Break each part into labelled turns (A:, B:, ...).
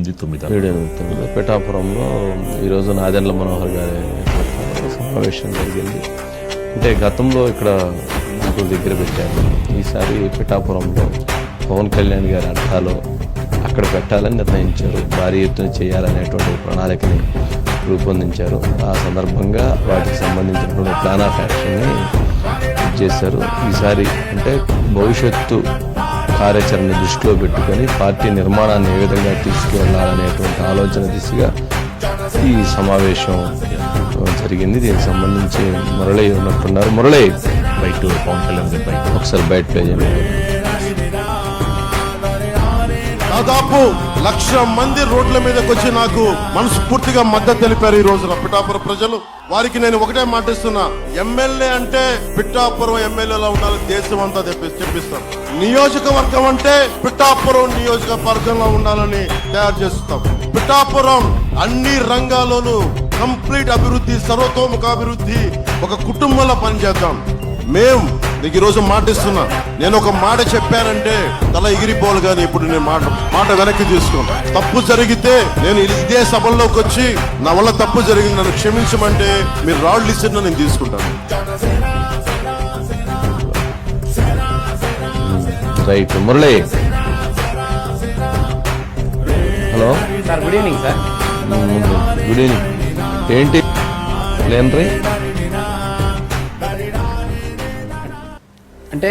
A: ఎనిమిది తొమ్మిది
B: ఏడు ఎనిమిది తొమ్మిది. పిఠాపురంలో ఈరోజు నాదెండ్ల మనోహర్ గారి సమావేశం జరిగింది. అంటే గతంలో ఇక్కడ నాకు దగ్గర పెట్టారు. ఈసారి పిఠాపురంలో పవన్ కళ్యాణ్ గారి అర్థాలు అక్కడ పెట్టాలని నిర్ణయించారు. భారీ ఎత్తున చేయాలనేటువంటి ప్రణాళికని రూపొందించారు. ఆ సందర్భంగా వాటికి సంబంధించినటువంటి ప్లాన్ ఆఫ్ యాక్షన్ని చేశారు. ఈసారి అంటే భవిష్యత్తు కార్యాచరణ దృష్టిలో పెట్టుకొని పార్టీ నిర్మాణాన్ని ఏ విధంగా తీసుకువెళ్ళాలనేటువంటి ఆలోచన దిశగా ఈ సమావేశం జరిగింది. దీనికి సంబంధించి మురళి ఉన్నట్టున్నారు మురళి
A: బయట పవన్ కళ్యాణ్ బయట.
B: ఒకసారి బయట ప్లే చేయండి.
C: దాదాపు లక్ష మంది రోడ్ల మీదకి వచ్చి నాకు మనస్ఫూర్తిగా మద్దతు తెలిపారు ఈ రోజున పిఠాపురం ప్రజలు. వారికి నేను ఒకటే మాటిస్తున్నా ఎమ్మెల్యే అంటే పిఠాపురం ఎమ్మెల్యేలా ఉండాలి దేశం అంతా చెప్పి చెప్పిస్తాం. నియోజకవర్గం అంటే పిఠాపురం నియోజకవర్గంలో ఉండాలని తయారు చేస్తాం. పిఠాపురం అన్ని రంగాల్లోనూ కంప్లీట్ అభివృద్ధి సర్వతోముఖ అభివృద్ధి ఒక కుటుంబంలో పనిచేద్దాం. మేము నీకు ఈరోజు మాట ఇస్తున్నా. నేను ఒక మాట చెప్పానంటే తల ఎగిరిపోవాలి కానీ ఇప్పుడు నేను మాట మాట వెనక్కి తీసుకోను తప్పు జరిగితే నేను ఇది- సభల్లోకి వచ్చి నా వల్ల తప్పు జరిగింది నన్ను క్షమించమంటే మీరు రాళ్ళు ఇచ్చిన నేను తీసుకుంటాను.
B: Right. Murali. Hello.
D: Sir good evening sir.
B: Good evening. ఏంటి? ప్లేనరీ
D: అంటే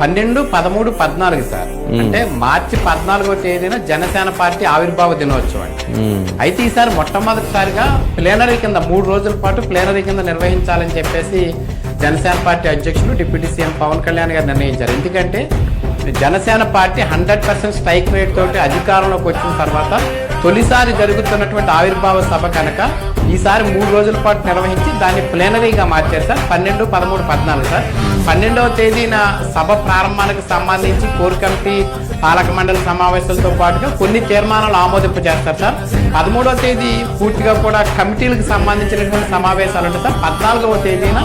D: పన్నెండు పదమూడు పద్నాలుగు సార్. అంటే మార్చి పద్నాలుగో తేదీన జనసేన పార్టీ ఆవిర్భావ దినోత్సవం అండి. అయితే ఈసారి మొట్టమొదటిసారిగా ప్లేనరీ కింద మూడు రోజుల పాటు ప్లేనరీ కింద నిర్వహించాలని చెప్పేసి జనసేన పార్టీ అధ్యక్షులు డిప్యూటీ సీఎం పవన్ కళ్యాణ్ గారు నిర్ణయించారు. ఎందుకంటే Janasena party hundred percent strike rate తోటి అధికారంలోకి వచ్చిన తర్వాత తొలిసారి జరుగుతున్నటువంటి ఆవిర్భావ సభ కనుక ఈసారి మూడు రోజుల పాటు నిర్వహించి దాన్ని ప్లేనరీగా మార్చారు సార్. పన్నెండు పదమూడు పద్నాలుగు సార్. పన్నెండవ తేదీన సభ ప్రారంభానికి సంబంధించి కోర్ కమిటీ పాలక మండలి సమావేశాలతో పాటుగా కొన్ని తీర్మానాలు ఆమోదింపు చేస్తారు సార్. పదమూడవ తేదీ పూర్తిగా కూడా కమిటీలకు సంబంధించినటువంటి సమావేశాలు ఉంటాయి సార్. పద్నాలుగవ తేదీన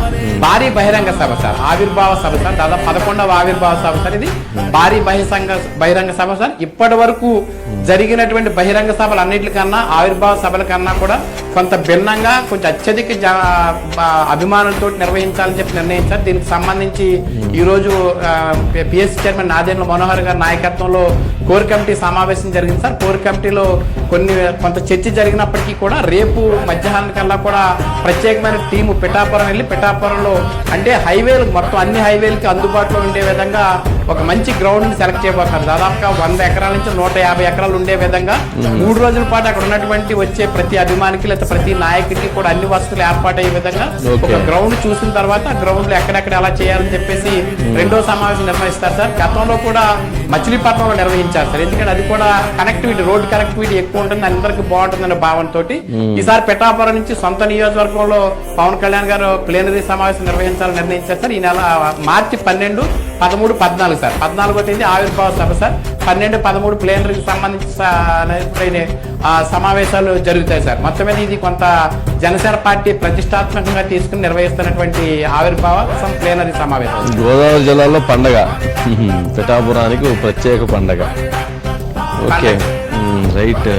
D: భారీ బహిరంగ సభ సార్. ఆవిర్భావ సభ సార్. దాదాపు పదకొండవ ఆవిర్భావ సభ సార్ ఇది. భారీ బహిసంగ బహిరంగ సభ సార్. ఇప్పటి వరకు జరిగినటువంటి బహిరంగ సభలు అన్నిటికన్నా ఆవిర్భావ సభల కన్నా కూడా కొంత భిన్నంగా కొంచెం అత్యధిక జ అభిమానులతో నిర్వహించాలని చెప్పి నిర్ణయించారు. దీనికి సంబంధించి ఈ రోజు పిఎస్సి చైర్మన్ నాదేంద్ర మనోహర్ గారి నాయకత్వంలో కోర్ కమిటీ సమావేశం జరిగింది సార్. కోర్ కమిటీలో కొన్ని కొంత చర్చ జరిగినప్పటికీ కూడా రేపు మధ్యాహ్నం కల్లా కూడా ప్రత్యేకమైన టీము పిఠాపురం వెళ్ళి పిఠాపురంలో అంటే హైవేలు మొత్తం అన్ని హైవేలకి అందుబాటులో ఉండే విధంగా ఒక మంచి గ్రౌండ్ని సెలెక్ట్ చేయబోతున్నారు. దాదాపుగా వంద ఎకరాల నుంచి నూట యాభై ఎకరాలు ఉండే విధంగా మూడు రోజుల పాటు అక్కడ ఉన్నటువంటి వచ్చే ప్రతి అభిమానికి లేదా ప్రతి నాయకుడికి కూడా అన్ని వసతులు ఏర్పాటయ్యే విధంగా ఒక. గ్రౌండ్ చూసిన తర్వాత ఆ గ్రౌండ్లో ఎక్కడెక్కడ ఎలా చేయాలని చెప్పేసి రెండో సమావేశం నిర్వహిస్తారు సార్. గతంలో కూడా మచిలీపట్నంలో నిర్వహించారు సార్. ఎందుకంటే అది కూడా కనెక్టివిటీ రోడ్ కనెక్టివిటీ ఎక్కువ ఉంటుంది అందరికి బాగుంటుందనే భావనతో ఈసారి పిఠాపురం నుంచి సొంత నియోజకవర్గంలో పవన్ కళ్యాణ్ గారు ప్లేనరీ సమావేశం నిర్వహించాలని నిర్ణయించారు సార్. ఈ నెల మార్చి పన్నెండు పదమూడు పద్నాలుగు సార్. పద్నాలుగో తేదీ ఆవిర్భావ సభ సార్. పన్నెండు పదమూడు ప్లేనరీకి సంబంధించి సమావేశాలు జరుగుతాయి సార్. మొత్తం మీద ఇది కొంత జనసేన పార్టీ ప్రతిష్టాత్మకంగా తీసుకుని నిర్వహిస్తున్నటువంటి ఆవిర్భావ ప్లేనరీ సమావేశం.
B: గోదావరి జిల్లాలో పండగ. పిఠాపురానికి ప్రత్యేక పండగ. ఓకే. రైట్.